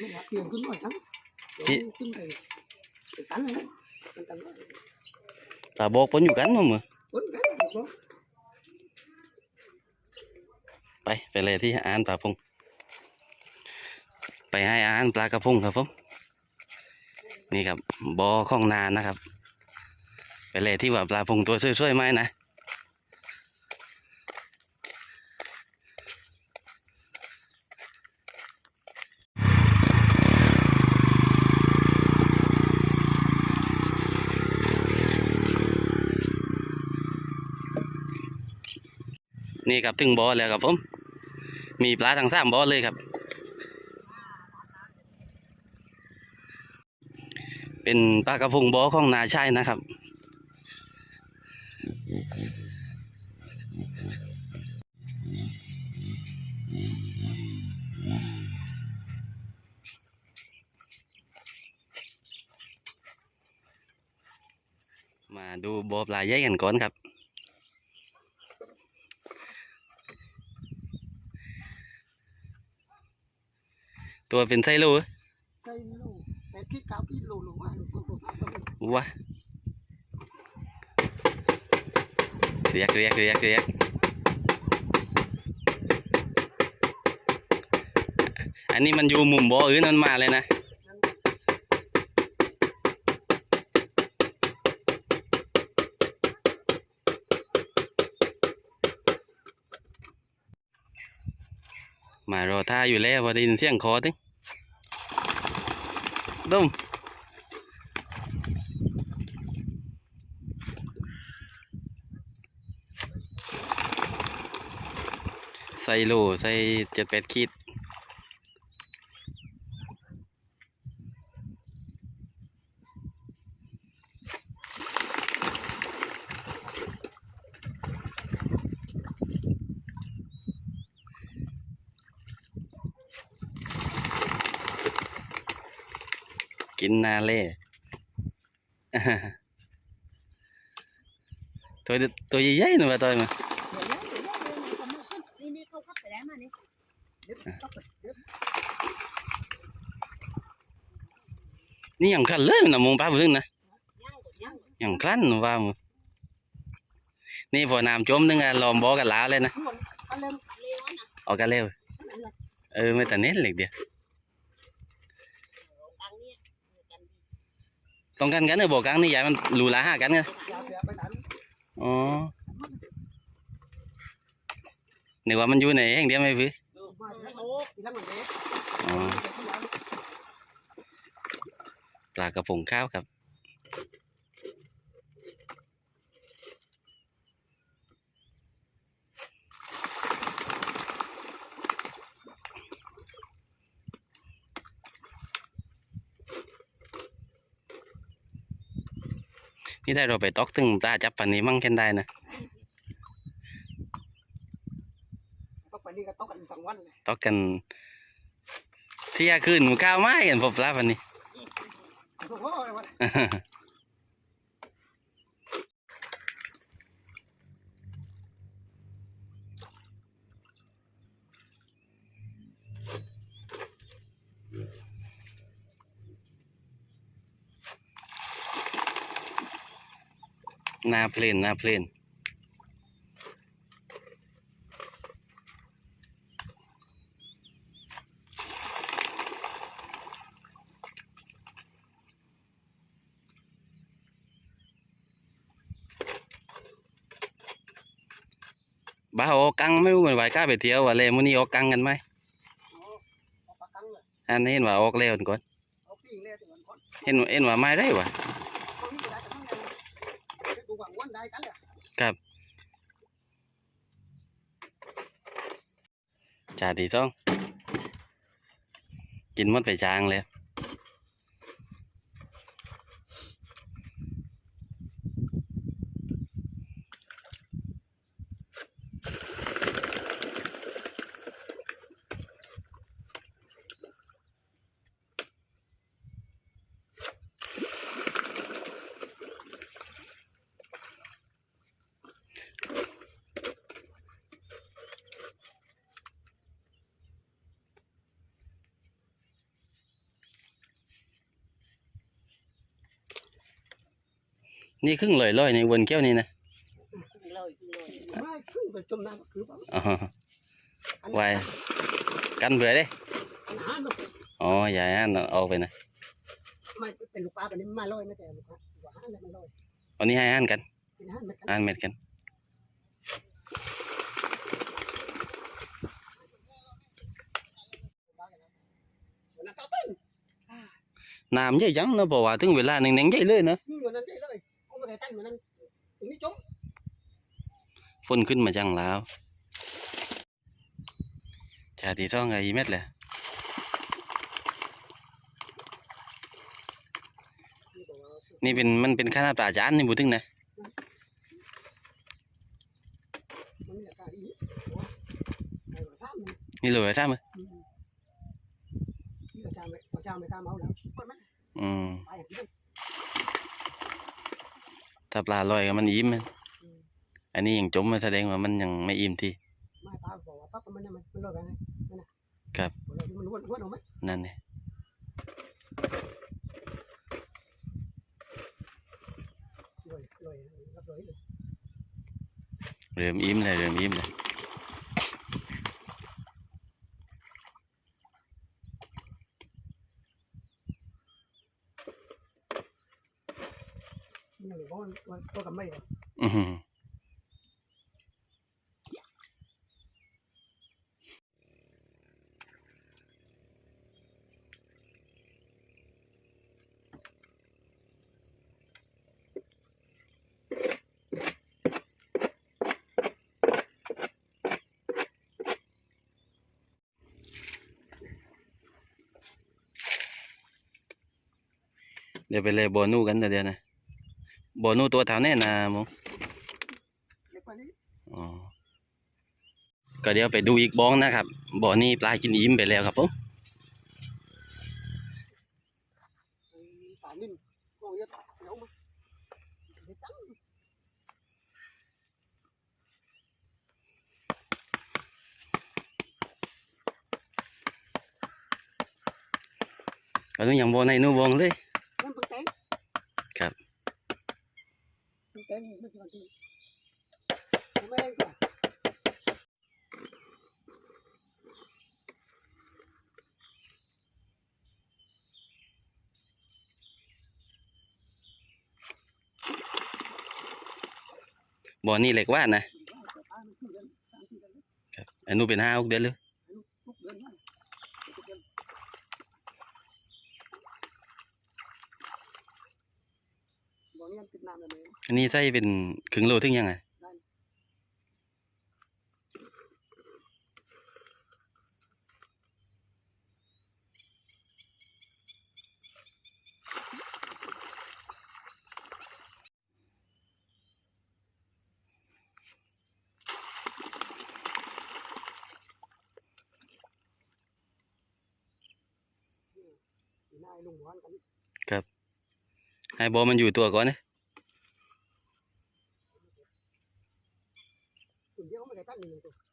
นี่ครับเปลี่ยนขึ้นหน่อยครับเดี๋ยวที่ขึ้นไปไปตันเลยนะไปตันเลยปลาบอกปนอยู่กันมั้งมือพ้นกันบอกว่าไปไปเลยที่อาหารปลาพงไปให้อาหารปลากระพงครับผมนี่ครับบอข้องนานนะครับ ไปเลยที่ว่าปลาพงตัวช่วยๆไหมนะ นี่ครับถึงบ่อแล้วครับผม มีปลาทั้งสามบ่อเลยครับ เป็นปลากระพงบ่อของนาชัยนะครับ มาดูบ่อปลาใหญ่กันก่อนครับ ตัวเป็นไส้ลูกใส่โลแปดขีดเก้าขีดโลโลว่าโลโลโลสามโลวะเรียกเรียกเรียกเรียกอันนี้มันอยู่มุมบ่ออื่นมันมาเลยนะ มารอท่าอยู่แล้วพอได้ยินเสียงคอตึงดุ้มใส่โลใส่เจ็ดแปดขีด กินนาเล่ ตัวตัวใหญ่ๆหน่อยตัวมานี่นี่เขาขับไปแล้วมานี่เด็ดต้องไปเด็ดนี่ยังคลั่นเลยนะมงป้าพึ่งนะย่างกดย่างยังคลั่นว่ามึงนี่พอน้ำจมนึงอะลอมบอกกันลาเลยนะเขาเริ่มเร็วนะออกกันเร็วเออไม่แต่เน้นเหล็กเดียวตังเนี่ยกัน ต้องกันกันเออบอกกันนี่ยายมันรูหลาห้ากันเสียอ๋อนึกว่ามันอยู่ในแห่งเดียวไหมพี่ปลากระพงข้าวครับ นี่ได้เราไปตอกตึงตาจับปันนี้มั่งแค่นได้นะต้องไปนี่ก็ต้องกันสองวันเลยตอกกันเที่ยคืนหมูข้าวไม้กันพบปลาปันนี้ หวันหน้าเพลนหน้าเพลนบ้าโออกกังไม่รู้เหมือนไหวกล้าไปเที่ยวว่าเลยมื้อนี้ออกกังกันไหมเอาปากกังเลยอันนี้เห็นว่าออกแล้วก่อนเอาปิ้งเลยถึงวันก่อนเห็นเห็นว่าไม่ได้วะ เขานี่ก็ได้กันทั้งนั้นเลยดู วนได้กันเลยจ่าตีซ้อง กินมดไปจางเลย นี่ครึ่งลอยลอยในวนแก้วนี่นะลอยลอยไม่ขึ้นไปจมน้ำคือเปล่าอ๋ออันไว้กันเบื่อเด้อันหามันอ๋ออย่าให้อันเอาไปนะไม่เป็นลูกปลาแบบนี้มาลอยไม่แต่ลูกปลาหวานอะไรมันลอยอันนี้ให้อันกันเป็นอาหารมันกันอันเม็ดกันวันนั้นเต้าตึ้งน้ำใหญ่จังเนอะบอกว่าถึงเวลาหนึ่งแหน่งใหญ่เลยเนอะอืมวันนั้น ได้ตั้งวันนั้นตรงนี้จมฝนขึ้นมาจังแล้วชาติซ่องไงเม็ดแหละนี่บอกว่านี่เป็นมันเป็นข้าวหน้าปลาจานนี่บุถึงนะนี่เลยท่ามั้ยอืมนี่อาจารย์ได้ไหมอืม ถ้าปลาลอยก็มันอิ่มมันอันนี้ยังจมมาแสดงว่ามันยังไม่อิ่มที่ไม่ปลาบอกว่าปั๊บมันเนี่ยมันมันลอยไปไงนั่นนะครับลอยมันล้วนล้วนเอาไหมนั่นเนี่ยลอยลอยรับลอยเลยเริ่มอิ่มเลยเริ่มอิ่มเลย นี่อย่างบอกว่าว่า ตัวกับไม่เหรออือหือเดี๋ยวไปเลยบอนูกันเดี๋ยวนะ บอนูตัวเท่าแน่นะหมงก็เดี๋ยวไปดูอีกบ้องนะครับ บ่อนี้ปลากินอิ่มไปแล้วครับผมเดี๋ยวมายังก็ต้องอย่างบ่อในนู่นบ่องเลย เป็นแตงไม่ใช่วันที่ไม่ได้กว่า บ่อนี้เล็กว่านะ ปลามันขึ้นเดือนสามสี่เดือน อันนู้นเป็นห้าหกเดือนเลย อันนี้ใส่เป็นครึ่งโลถึงยังไงนายลุงหวานกันให้บอมันอยู่ตัวก่อนนะ ค